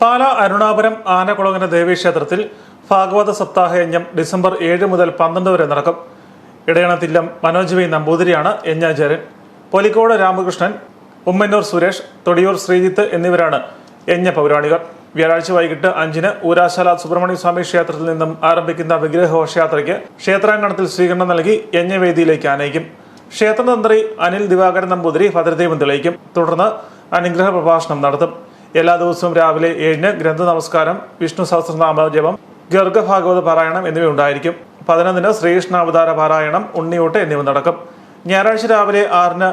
പാല അരുണാപുരം ആനകുളങ്ങര ദേവീക്ഷേത്രത്തിൽ ഭാഗവത സപ്താഹ യജ്ഞം ഡിസംബർ ഏഴ് മുതൽ പന്ത്രണ്ട് വരെ നടക്കും. ഇടയണത്തില്ലം മനോജ് വി നമ്പൂതിരിയാണ് യജ്ഞാചാര്യൻ പൊലിക്കോട് രാമകൃഷ്ണൻ ഉമ്മന്നൂർ സുരേഷ് തൊടിയൂർ ശ്രീജിത്ത് എന്നിവരാണ് യജ്ഞ പൗരാണികർ. വ്യാഴാഴ്ച വൈകിട്ട് അഞ്ചിന് ഊരാശാല സുബ്രഹ്മണ്യ സ്വാമി ക്ഷേത്രത്തിൽ നിന്നും ആരംഭിക്കുന്ന വിഗ്രഹഘോഷയാത്രയ്ക്ക് ക്ഷേത്രാങ്കണത്തിൽ സ്വീകരണം നൽകി യജ്ഞവേദിയിലേക്ക് ആനയിക്കും. ക്ഷേത്രതന്ത്രി അനിൽ ദിവാകരൻ നമ്പൂതിരി ഭദ്രദീപം തെളിയിക്കും. തുടർന്ന് അനുഗ്രഹ പ്രഭാഷണം നടത്തും. എല്ലാ ദിവസവും രാവിലെ ഏഴിന് ഗ്രന്ഥ നമസ്കാരം വിഷ്ണു സഹസ്രനാമ ജപം ഗർഗഭാഗവത പാരായണം എന്നിവ ഉണ്ടായിരിക്കും പതിനൊന്നിന് ശ്രീകൃഷ്ണാവതാര പാരായണം ഉണ്ണിയൂട്ട് എന്നിവ നടക്കും. ഞായറാഴ്ച രാവിലെ ആറിന്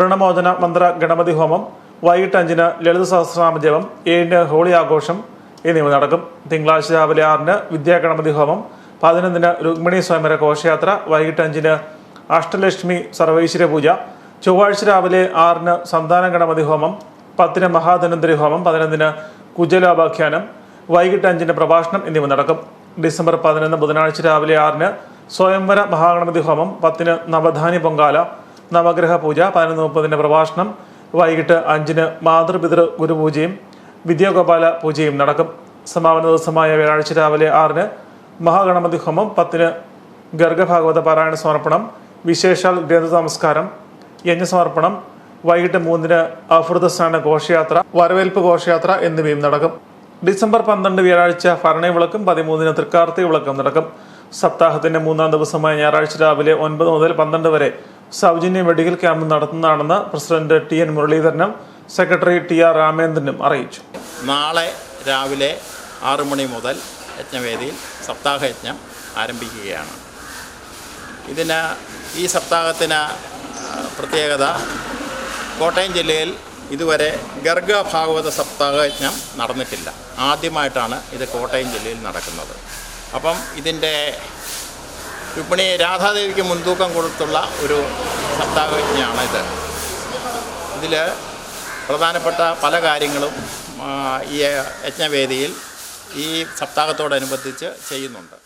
ഋണമോചന മന്ത്ര ഗണപതി ഹോമം വൈകിട്ട് അഞ്ചിന് ലളിത സഹസ്രനാമ ജപം ഏഴിന് ഹോളി ആഘോഷം എന്നിവ നടക്കും. തിങ്കളാഴ്ച രാവിലെ ആറിന് വിദ്യാഗണപതി ഹോമം പതിനൊന്നിന് രുക്മിണി സ്വയംവര ഘോഷയാത്ര വൈകിട്ട് അഞ്ചിന് അഷ്ടലക്ഷ്മി സർവൈശ്വര്യ പൂജ ചൊവ്വാഴ്ച രാവിലെ ആറിന് സന്താന ഗണപതി ഹോമം പത്തിന് മഹാധനന്തരി ഹോമം പതിനൊന്നിന് കുജലാപാഖ്യാനം വൈകിട്ട് അഞ്ചിന് പ്രഭാഷണം എന്നിവ നടക്കും. ഡിസംബർ പതിനൊന്ന് ബുധനാഴ്ച രാവിലെ ആറിന് സ്വയംവര മഹാഗണപതി ഹോമം പത്തിന് നവധാനി പൊങ്കാല നവഗ്രഹ പൂജ പതിനൊന്ന് മുപ്പതിന് പ്രഭാഷണം വൈകിട്ട് അഞ്ചിന് മാതൃപിതൃ ഗുരുപൂജയും വിദ്യാഗോപാല പൂജയും നടക്കും. സമാപന ദിവസമായ വ്യാഴാഴ്ച രാവിലെ ആറിന് മഹാഗണപതി ഹോമം പത്തിന് ഗർഗഭാഗവത പാരായണ സമർപ്പണം വിശേഷാൽ ഗ്രന്ഥ നമസ്കാരം യജ്ഞസമർപ്പണം വൈകിട്ട് മൂന്നിന് അഫ്രദസ്ഥാന ഘോഷയാത്ര വരവേൽപ്പ് ഘോഷയാത്ര എന്നിവയും നടക്കും. ഡിസംബർ പന്ത്രണ്ട് വ്യാഴാഴ്ച ഭരണി വിളക്കും പതിമൂന്നിന് തൃക്കാർത്തി വിളക്കും നടക്കും. സപ്താഹത്തിന്റെ മൂന്നാം ദിവസമായ ഞായറാഴ്ച രാവിലെ ഒൻപത് മുതൽ പന്ത്രണ്ട് വരെ സൗജന്യ മെഡിക്കൽ ക്യാമ്പ് നടത്തുന്നതാണെന്ന് പ്രസിഡന്റ് ടി എൻ മുരളീധരനും സെക്രട്ടറി ടി ആർ രാമേന്ദ്രനും അറിയിച്ചു. നാളെ രാവിലെ ആറു മണി മുതൽ യജ്ഞവേദിയിൽ സപ്താഹ യജ്ഞം ആരംഭിക്കുകയാണ്. ഇതിന് ഈ സപ്താഹത്തിന് പ്രത്യേകത കോട്ടയം ജില്ലയിൽ ഇതുവരെ ഗർഗ ഭാഗവത സപ്താഹ യജ്ഞം നടന്നിട്ടില്ല. ആദ്യമായിട്ടാണ് ഇത് കോട്ടയം ജില്ലയിൽ നടക്കുന്നത്. അപ്പം ഇതിന്റെ വിപണി രാധാദേവിക്ക് മുൻതൂക്കം കൊടുത്തുള്ള ഒരു സപ്താഹയജ്ഞമാണ് ഇത് ഇതിൽ പ്രധാനപ്പെട്ട പല കാര്യങ്ങളും ഈ യജ്ഞവേദിയിൽ ഈ സപ്താഹത്തോടനുബന്ധിച്ച് ചെയ്യുന്നുണ്ട്.